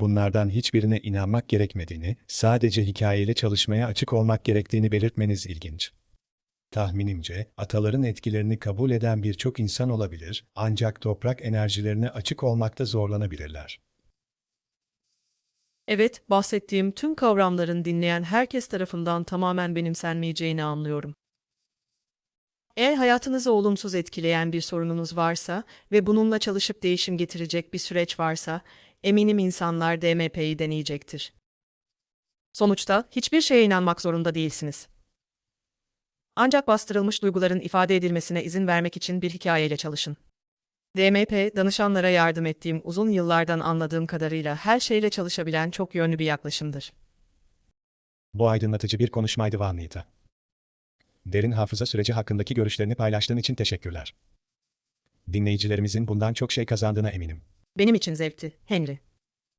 bunlardan hiçbirine inanmak gerekmediğini, sadece hikayeyle çalışmaya açık olmak gerektiğini belirtmeniz ilginç. Tahminimce, ataların etkilerini kabul eden birçok insan olabilir, ancak toprak enerjilerine açık olmakta zorlanabilirler. Evet, bahsettiğim tüm kavramların dinleyen herkes tarafından tamamen benimsenmeyeceğini anlıyorum. Eğer hayatınızı olumsuz etkileyen bir sorununuz varsa ve bununla çalışıp değişim getirecek bir süreç varsa, eminim insanlar DMP'yi deneyecektir. Sonuçta hiçbir şeye inanmak zorunda değilsiniz. Ancak bastırılmış duyguların ifade edilmesine izin vermek için bir hikayeyle çalışın. DMP, danışanlara yardım ettiğim uzun yıllardan anladığım kadarıyla her şeyle çalışabilen çok yönlü bir yaklaşımdır. Bu aydınlatıcı bir konuşmaydı Vanita. Derin hafıza süreci hakkındaki görüşlerini paylaştığın için teşekkürler. Dinleyicilerimizin bundan çok şey kazandığına eminim. Benim için zevkti, Henry.